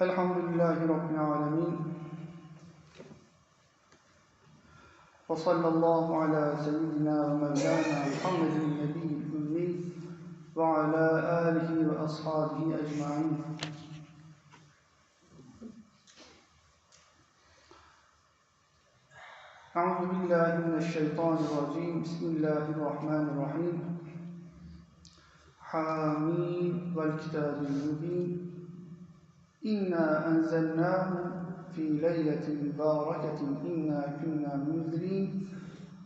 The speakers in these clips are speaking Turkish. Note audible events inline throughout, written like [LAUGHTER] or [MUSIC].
الحمد لله رب العالمين. وصلى الله على سيدنا ومولانا محمد النبي الأمي وعلى آله وأصحابه أجمعين. أعوذ بالله من الشيطان الرجيم. بسم الله الرحمن الرحيم. حامين والكتاب المبين. İnna enzelnâhu fi leyletin mübareketin inna künnâ münzirîn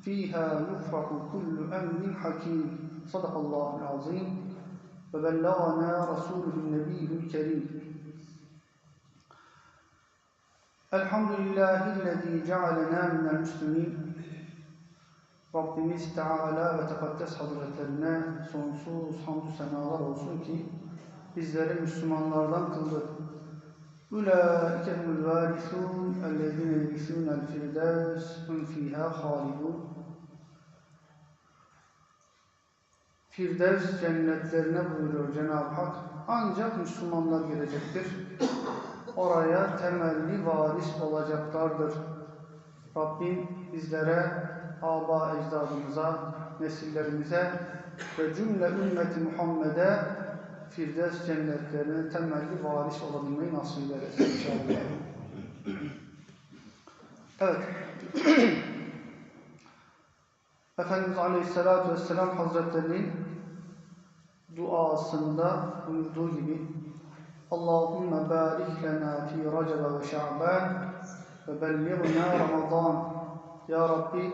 fîhâ yufraku kullu emrin hakîm. Sadakallâhul azîm. Ve bellâna rasûlühün nebiyyül kerîm. Elhamdülillahillezî cealenâ minel müslümîn. Rabbimiz Teala ve Tekaddes Hazretlerine sonsuz hamdü senalar olsun ki bizleri Müslümanlardan kıldı. أولئك هم الوارثون الذين يرثون الفردوس هم فيها خالدون Firdevs cennetlerine buyuruyor Cenab-ı Hak. Ancak Müslümanlar girecektir. Oraya temelli varis olacaklardır. Rabbim bizlere, aba ecdadımıza, nesillerimize ve cümle ümmeti Muhammed'e Firdevs cennetlerine temelli varis olabilmeyi nasip eylesin inşallah. Evet. [CLEARS THROAT] Efendimiz Aleyhisselatü Vesselam Hazretleri'nin duasında buyurduğu gibi Allahümme barik lena fi Recebe ve Şa'ban ve belliğna Ramazan Ya Rabbi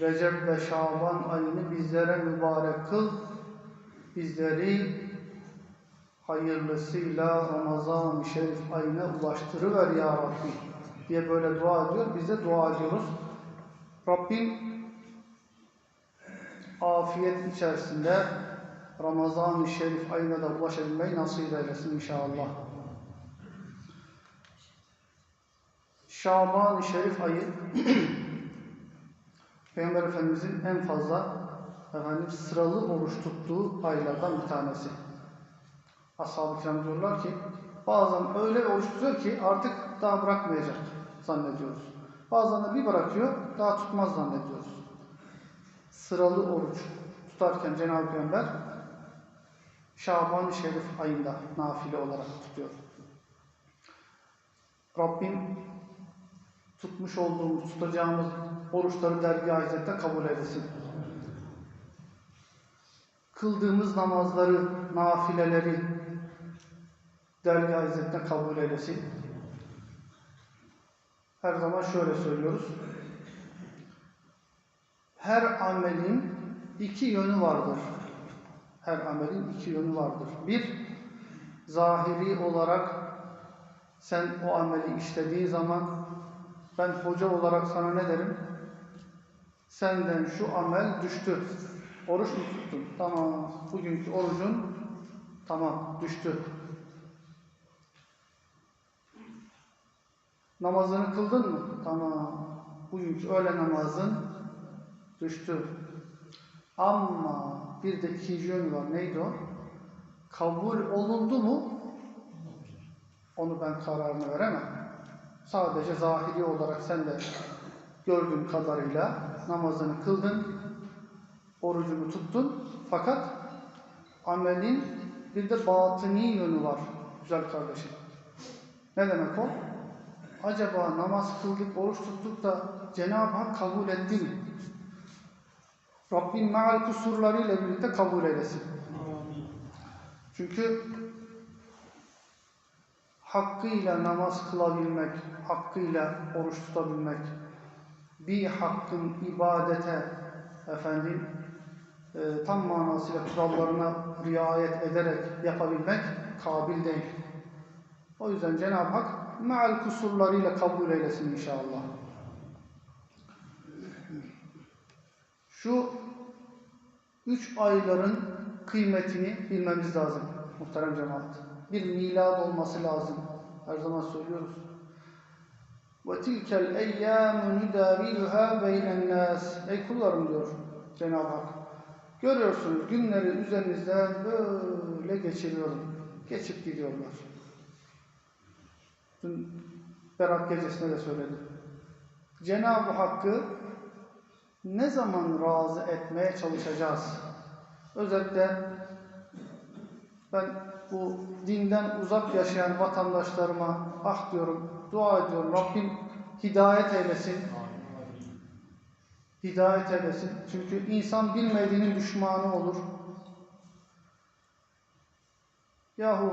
Recep ve Şaban ayını bizlere mübarek kıl bizleri hayırlısıyla Ramazan-ı Şerif ayına ulaştırıver ya Rabbi diye böyle dua ediyor. Biz de dua ediyoruz. Rabbim afiyet içerisinde Ramazan-ı Şerif ayına da ulaşabilmeyi nasip eylesin inşallah. Şaban-ı Şerif ayı [CLEARS THROAT] Peygamber Efendimizin en fazla efendim sıralı oruç tuttuğu aylardan bir tanesi. Ashab-ı kiram diyorlar ki bazen öyle oruç tutuyor ki artık daha bırakmayacak zannediyoruz. Bazen de bir bırakıyor daha tutmaz zannediyoruz. Sıralı oruç tutarken Cenab-ı Peygamber Şaban-ı Şerif ayında nafile olarak tutuyor. Rabbim tutmuş olduğumuz, tutacağımız oruçları dergi-i izzette kabul eylesin kıldığımız namazları, nafileleri dergâh izzetine kabul eylesin. Her zaman şöyle söylüyoruz. Her amelin iki yönü vardır. Her amelin iki yönü vardır. Bir, zahiri olarak sen o ameli işlediğin zaman ben hoca olarak sana ne derim? Senden şu amel düştü. Oruç mu tuttun? Tamam. Bugünkü orucun tamam düştü. Namazını kıldın mı? Tamam. Bugünkü öğle namazın düştü. Ama bir de ikinci yön var. Neydi o? Kabul olundu mu? Onu ben kararını veremem. Sadece zahiri olarak sen de gördüğüm kadarıyla namazını kıldın, orucunu tuttun fakat amelin bir de batıni yönü var güzel kardeşim. Ne demek o? Acaba namaz kıldık, oruç tuttuk da Cenab-ı Hak kabul etti mi? Rabbim meal kusurlarıyla birlikte kabul eylesin. Çünkü hakkıyla namaz kılabilmek, hakkıyla oruç tutabilmek, bir hakkın ibadete efendim e, tam manasıyla kurallarına riayet ederek yapabilmek kabil değil. O yüzden Cenab-ı Hak meal kusurlarıyla kabul eylesin inşallah. Şu üç ayların kıymetini bilmemiz lazım muhterem cemaat. Bir milad olması lazım. Her zaman söylüyoruz. وَتِلْكَ الْاَيَّامُ نُدَاوِلُهَا بَيْنَ النَّاسِ Ey kullarım diyor Cenab-ı Hak. Görüyorsunuz günleri üzerinizden böyle geçiriyorum. Geçip gidiyorlar. Dün Berat gecesinde de söyledim. Cenab-ı Hakk'ı ne zaman razı etmeye çalışacağız? Özellikle ben bu dinden uzak yaşayan vatandaşlarıma ah diyorum, dua ediyorum. Rabbim hidayet eylesin. Hidayet eylesin. Çünkü insan bilmediğinin düşmanı olur. Yahu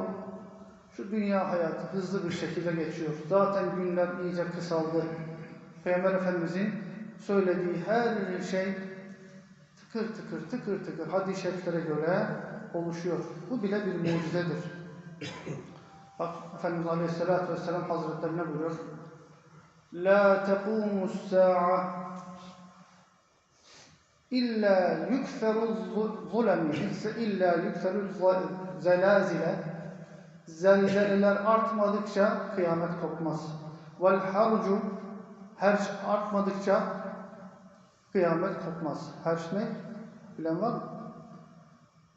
şu dünya hayatı hızlı bir şekilde geçiyor. Zaten günler iyice kısaldı. Peygamber Efendimizin söylediği her şey tıkır tıkır tıkır tıkır hadis-i şeriflere göre oluşuyor. Bu bile bir mucizedir. Bak Efendimiz Aleyhisselatü Vesselam Hazretleri ne buyuruyor? La tequmu sa'a illa yukferu zulemi illa yukferu zelazile zelzeleler artmadıkça kıyamet kopmaz. Vel harcu herç artmadıkça kıyamet kopmaz. Herç ne? Bilen var mı?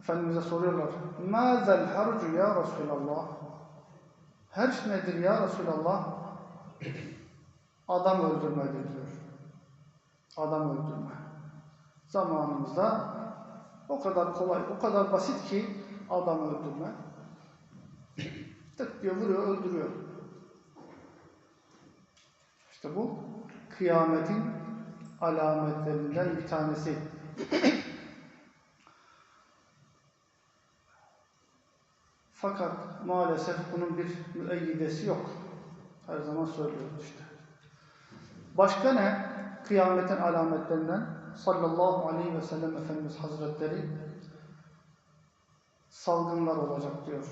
Efendimiz'e soruyorlar. Mazel harcu ya Resulallah? Herç nedir ya Resulallah? Adam öldürmedir diyor. Adam öldürme. Zamanımızda o kadar kolay, o kadar basit ki adam öldürme. [CLEARS THROAT] Tık diyor, vuruyor, öldürüyor. İşte bu kıyametin alametlerinden bir tanesi. [CLEARS THROAT] Fakat maalesef bunun bir müeyyidesi yok. Her zaman söylüyoruz işte. Başka ne? Kıyametin alametlerinden sallallahu aleyhi ve sellem Efendimiz Hazretleri salgınlar olacak diyor.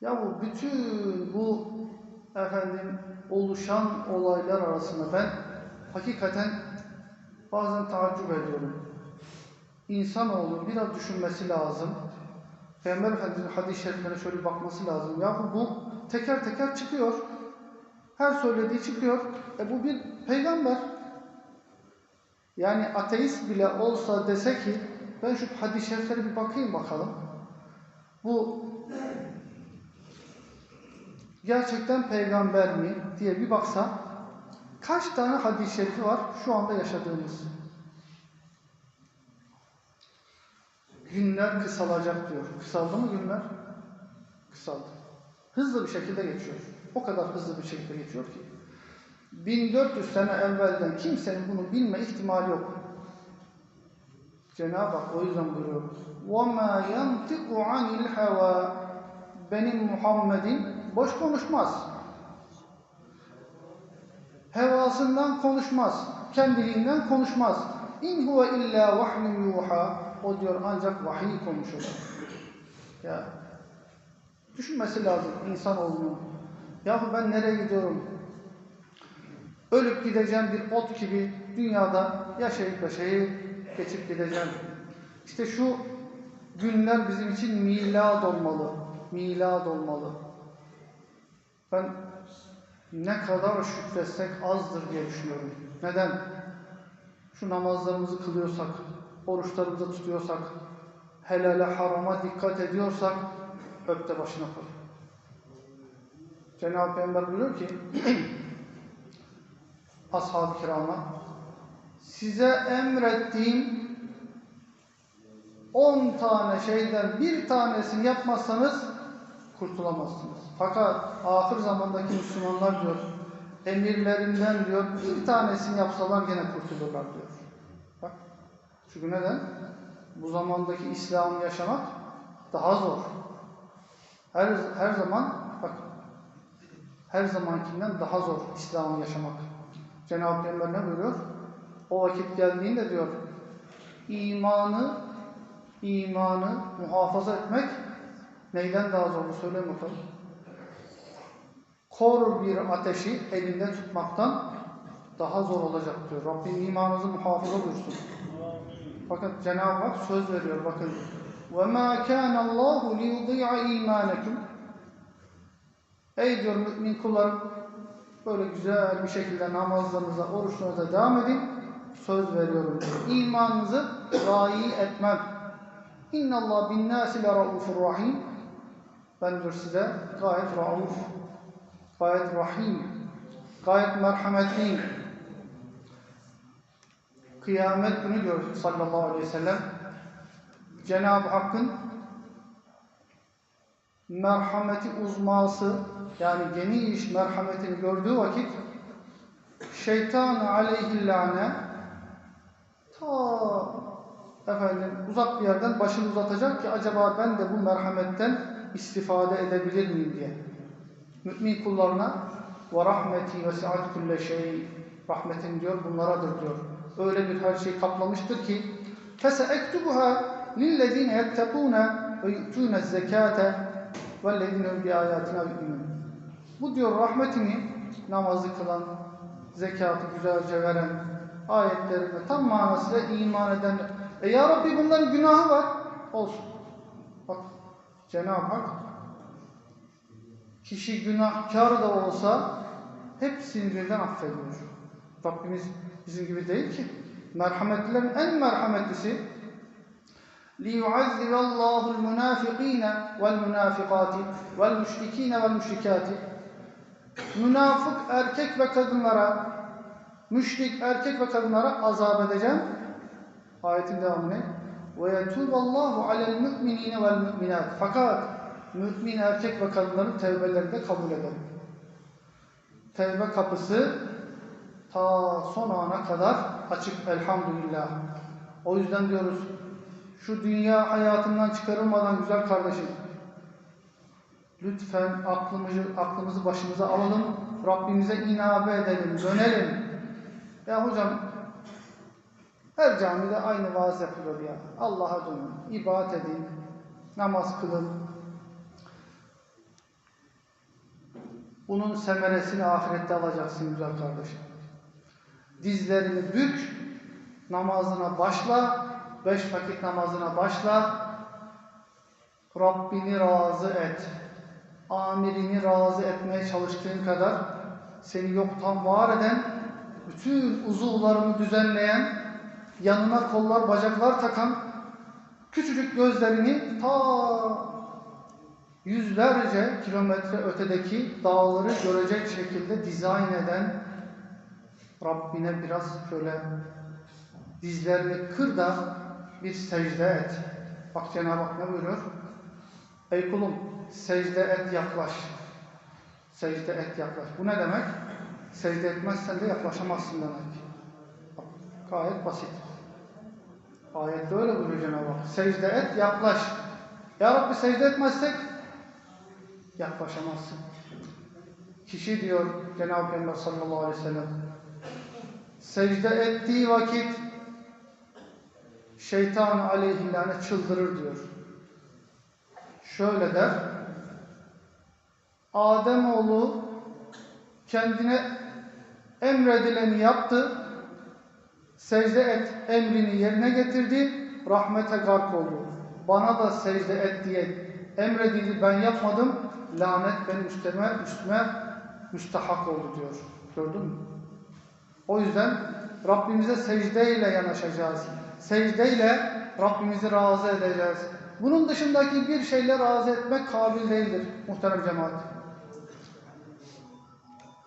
Ya bu bütün bu efendim oluşan olaylar arasında ben hakikaten bazen taaccüp ediyorum. İnsanoğlu biraz düşünmesi lazım. Peygamber Efendimiz'in hadis-i şeriflerine şöyle bakması lazım. Ya bu, bu teker teker çıkıyor. Her söylediği çıkıyor. E bu bir peygamber. Yani ateist bile olsa dese ki ben şu hadis-i şeriflere bir bakayım bakalım. Bu gerçekten peygamber mi diye bir baksa kaç tane hadis-i şerifi var şu anda yaşadığımız? Günler kısalacak diyor. Kısaldı mı günler? Kısaldı. Hızlı bir şekilde geçiyor. O kadar hızlı bir şekilde geçiyor ki. 1400 sene evvelden kimsenin bunu bilme ihtimali yok. Cenab-ı Hak o yüzden buyuruyor. وَمَا يَنْتِقُ عَنِ الْهَوَى Benim Muhammed'in boş konuşmaz. Hevasından konuşmaz. Kendiliğinden konuşmaz. İn huve illa vahyun yuha. O diyor ancak vahiy konuşur. Ya düşünmesi lazım insanoğlunun. Yahu ben nereye gidiyorum? Ölüp gideceğim bir ot gibi dünyada yaşayıp yaşayıp geçip gideceğim. İşte şu günler bizim için milad olmalı. Milad olmalı. Ben ne kadar şükretsek azdır diye düşünüyorum. Neden? Şu namazlarımızı kılıyorsak, oruçlarımızı tutuyorsak, helale harama dikkat ediyorsak öpte başına koy. Cenab-ı Peygamber buyuruyor ki [CLEARS THROAT] ashab-ı kirama size emrettiğim 10 tane şeyden bir tanesini yapmazsanız kurtulamazsınız. Fakat ahir zamandaki Müslümanlar diyor emirlerinden diyor bir tanesini yapsalar gene kurtulurlar diyor. Bak. Çünkü neden? Bu zamandaki İslam'ı yaşamak daha zor. Her, her zaman bak her zamankinden daha zor İslam'ı yaşamak. Cenab-ı Peygamber ne buyuruyor? O vakit geldiğinde diyor imanı imanı muhafaza etmek neyden daha zor? Söyle bakalım. Kor bir ateşi elinde tutmaktan daha zor olacak diyor. Rabbim imanınızı muhafaza buyursun. Bakın Cenab-ı Hak söz veriyor. Bakın. وَمَا كَانَ اللّٰهُ لِيُضِيعَ اِيمَانَكُمْ Ey diyor mümin kullarım böyle güzel bir şekilde namazlarınıza, oruçlarınıza devam edin. Söz veriyorum. İmanınızı zayi etmem. İnna Allah bin la raufur rahim. Ben diyor size gayet rauf, gayet rahim, gayet merhametli. Kıyamet günü gördük sallallahu aleyhi ve sellem. Cenab-ı Hakk'ın merhameti uzması yani geniş merhametini gördüğü vakit şeytan aleyhillâne ta efendim uzak bir yerden başını uzatacak ki acaba ben de bu merhametten istifade edebilir miyim diye. Mümin kullarına ve rahmeti ve si'at kulle şey rahmetin diyor bunlaradır diyor. Öyle bir her şey kaplamıştır ki feseektubuha lillezine yettekûne ve yu'tûne zekâte bi ayatina yu'minun. Bu diyor rahmetini namazı kılan, zekatı güzelce veren, ayetlerine tam manasıyla iman eden. E ya Rabbi bunların günahı var. Olsun. Bak Cenab-ı Hak kişi günahkar da olsa hepsini birden affediyor. Rabbimiz bizim gibi değil ki. Merhametlilerin en merhametlisi لِيُعَذِّبَ اللّٰهُ الْمُنَافِق۪ينَ وَالْمُنَافِقَاتِ وَالْمُشْرِك۪ينَ وَالْمُشْرِكَاتِ Münafık erkek ve kadınlara, müşrik erkek ve kadınlara azap edeceğim. Ayetin devamı ne? وَيَتُوبَ اللّٰهُ عَلَى الْمُؤْمِنِينَ وَالْمُؤْمِنَاتِ Fakat mümin erkek ve kadınların tevbelerini de kabul eder. Tevbe kapısı ta son ana kadar açık elhamdülillah. O yüzden diyoruz şu dünya hayatından çıkarılmadan güzel kardeşim lütfen aklımızı, aklımızı başımıza alalım. Rabbimize inabe edelim, dönelim. Ya hocam her camide aynı vaaz yapılıyor ya. Allah'a dönün, ibadet edin, namaz kılın. Bunun semeresini ahirette alacaksın güzel kardeşim. Dizlerini bük, namazına başla, beş vakit namazına başla, Rabbini razı et. Amirini razı etmeye çalıştığın kadar seni yoktan var eden, bütün uzuvlarını düzenleyen, yanına kollar bacaklar takan, küçücük gözlerini ta yüzlerce kilometre ötedeki dağları görecek şekilde dizayn eden Rabbine biraz şöyle dizlerini kır da bir secde et. Bak Cenab-ı Hak ne buyuruyor? Ey kulum secde et yaklaş. Secde et yaklaş. Bu ne demek? Secde etmezsen de yaklaşamazsın demek. Bak, gayet basit. Ayette öyle buyuruyor Cenab-ı Hak. Secde et yaklaş. Ya Rabbi secde etmezsek yaklaşamazsın. Kişi diyor Cenab-ı Peygamber sallallahu aleyhi ve sellem secde ettiği vakit şeytan aleyhillâne çıldırır diyor. Şöyle der Ademoğlu kendine emredileni yaptı secde et emrini yerine getirdi rahmete gark oldu. Bana da secde et diye emredildi ben yapmadım lanet benim üstüme, üstüme müstahak oldu diyor. Gördün mü? O yüzden Rabbimize secdeyle yanaşacağız. Secdeyle Rabbimizi razı edeceğiz. Bunun dışındaki bir şeyle razı etmek kabil değildir muhterem cemaat.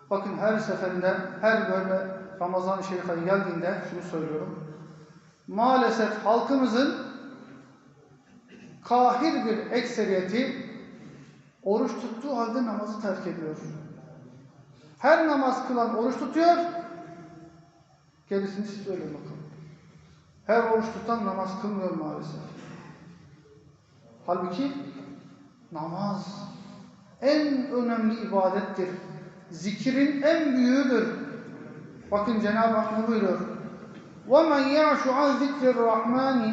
Bakın her seferinde, her böyle Ramazan-ı Şerif ayı geldiğinde şunu söylüyorum. Maalesef halkımızın kahir bir ekseriyeti oruç tuttuğu halde namazı terk ediyor. Her namaz kılan oruç tutuyor, gerisini siz söyleyin bakalım. Her oruç tutan namaz kılmıyor maalesef. Halbuki namaz en önemli ibadettir. Zikrin en büyüğüdür. Bakın Cenab-ı Hak ne buyuruyor? وَمَنْ يَعْشُ عَنْ ذِكْرِ الرَّحْمَانِ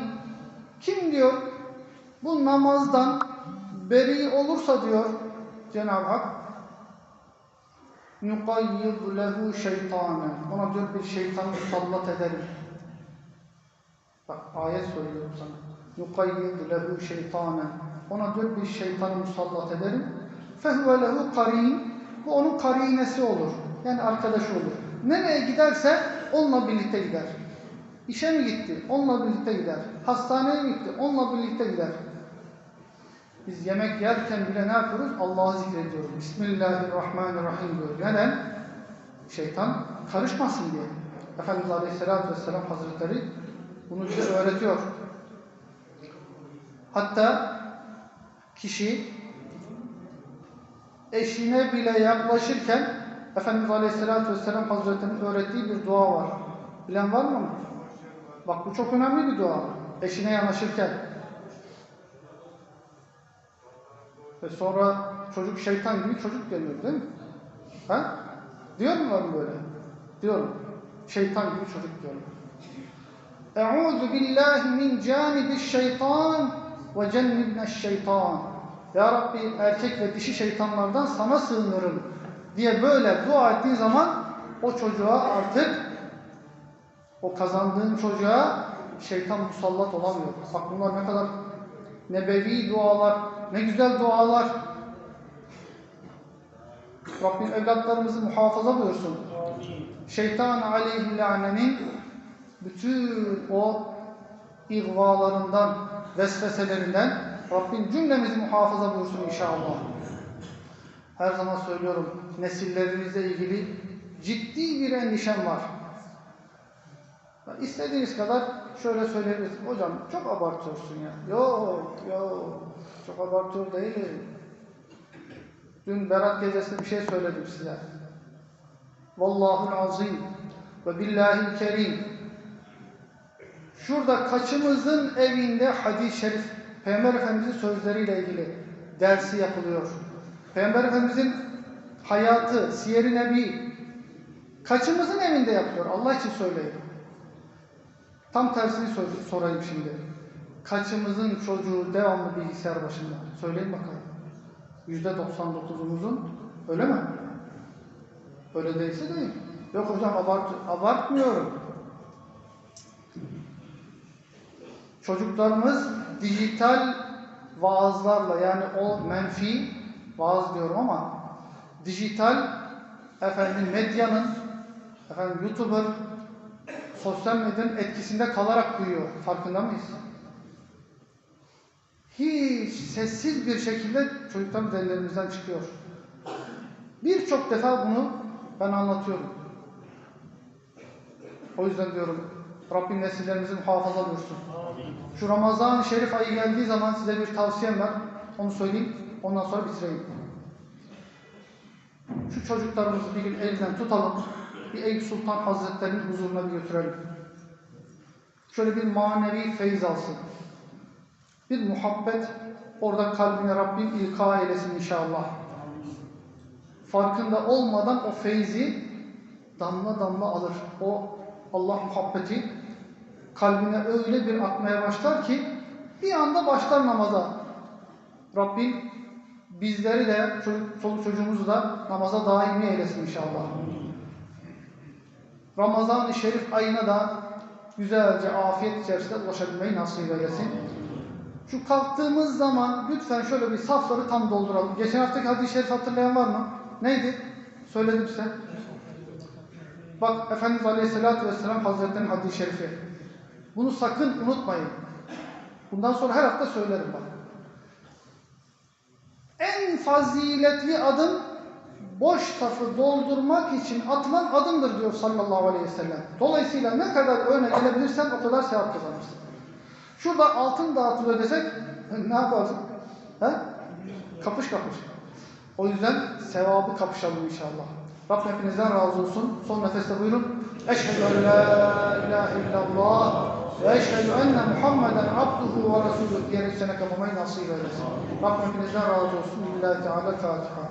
Kim diyor? Bu namazdan beri olursa diyor Cenab-ı Hak نُقَيِّضْ لَهُ şeytanen Ona diyor bir şeytan musallat ederim. Bak ayet söylüyorum sana. يُقَيِّضْ لَهُ şeytanen Ona diyor bir şeytanı musallat ederim. فَهُوَ لَهُ قَر۪ينَ Bu onun karinesi olur. Yani arkadaşı olur. Nereye giderse onunla birlikte gider. İşe mi gitti? Onunla birlikte gider. Hastaneye mi gitti? Onunla birlikte gider. Biz yemek yerken bile ne yapıyoruz? Allah'ı zikrediyoruz. Bismillahirrahmanirrahim diyor. Neden? Şeytan karışmasın diye. Efendimiz Aleyhisselatü Vesselam Hazretleri bunu bize öğretiyor. Hatta kişi eşine bile yaklaşırken Efendimiz Aleyhisselatü Vesselam Hazretleri'nin öğrettiği bir dua var. Bilen var mı? Bak bu çok önemli bir dua. Eşine yanaşırken. Ve sonra çocuk şeytan gibi çocuk geliyor değil mi? Ha? Diyor mu böyle? Diyorum. Şeytan gibi çocuk diyorum. Eûzu billahi min canibiş şeytan ve cennibneş şeytan. Ya Rabbi erkek ve dişi şeytanlardan sana sığınırım diye böyle dua ettiğin zaman o çocuğa artık o kazandığın çocuğa şeytan musallat olamıyor. Bak bunlar ne kadar nebevi dualar, ne güzel dualar. Rabbim evlatlarımızı muhafaza buyursun. Şeytan aleyhillânenin bütün o ihvalarından, vesveselerinden Rabbim cümlemizi muhafaza buyursun inşallah. Her zaman söylüyorum, nesillerimizle ilgili ciddi bir endişem var. İstediğiniz kadar şöyle söyleyebilirsiniz. Hocam çok abartıyorsun ya. Yok, yok. Çok abartıyor değil. Dün Berat gecesinde bir şey söyledim size. Vallahul azim ve billahil kerim. Şurada kaçımızın evinde hadis-i şerif, Peygamber Efendimizin sözleriyle ilgili dersi yapılıyor. Peygamber Efendimizin hayatı, siyer-i nebi, kaçımızın evinde yapılıyor? Allah için söyleyin. Tam tersini sorayım şimdi. Kaçımızın çocuğu devamlı bilgisayar başında? Söyleyin bakalım. Yüzde 99'umuzun öyle mi? Öyle değilse değil. Yok hocam abart abartmıyorum. Çocuklarımız dijital vaazlarla yani o menfi vaaz diyorum ama dijital efendim medyanın efendim YouTuber sosyal medyanın etkisinde kalarak büyüyor. Farkında mıyız? Hiç sessiz bir şekilde çocuklarımız ellerimizden çıkıyor. Birçok defa bunu ben anlatıyorum. O yüzden diyorum Rabbim nesillerimizi muhafaza buyursun. Şu Ramazan-ı Şerif ayı geldiği zaman size bir tavsiyem var. Onu söyleyeyim. Ondan sonra bitireyim. Şu çocuklarımızı bir gün elinden tutalım. Bir Eyüp Sultan Hazretleri'nin huzuruna bir götürelim. Şöyle bir manevi feyiz alsın. Bir muhabbet orada kalbine Rabbim ilka eylesin inşallah. Farkında olmadan o feyzi damla damla alır. O Allah muhabbeti kalbine öyle bir akmaya başlar ki bir anda başlar namaza. Rabbim bizleri de çocuk, çoluk çocuğumuzu da namaza daimi eylesin inşallah. Ramazan-ı Şerif ayına da güzelce afiyet içerisinde ulaşabilmeyi nasip eylesin. Şu kalktığımız zaman lütfen şöyle bir safları tam dolduralım. Geçen haftaki hadis-i şerif hatırlayan var mı? Neydi? Söyledim size. Bak Efendimiz Aleyhisselatü Vesselam Hazretleri'nin hadis-i şerifi. Bunu sakın unutmayın. Bundan sonra her hafta söylerim bak. En faziletli adım boş safı doldurmak için atılan adımdır diyor sallallahu aleyhi ve sellem. Dolayısıyla ne kadar öne gelebilirsen o kadar sevap kazanırsın. Şurada altın dağıtılıyor desek ne yaparsın? He? Kapış kapış. O yüzden sevabı kapışalım inşallah. Rabbim hepinizden razı olsun. Son nefeste buyurun. Eşhedü en la ilahe illallah ve eşhedü enne Muhammeden abduhu ve resulü diyerek sene kapılmayı nasip eylesin. Rabbim hepinizden razı olsun. Lillahi Teala Fatiha.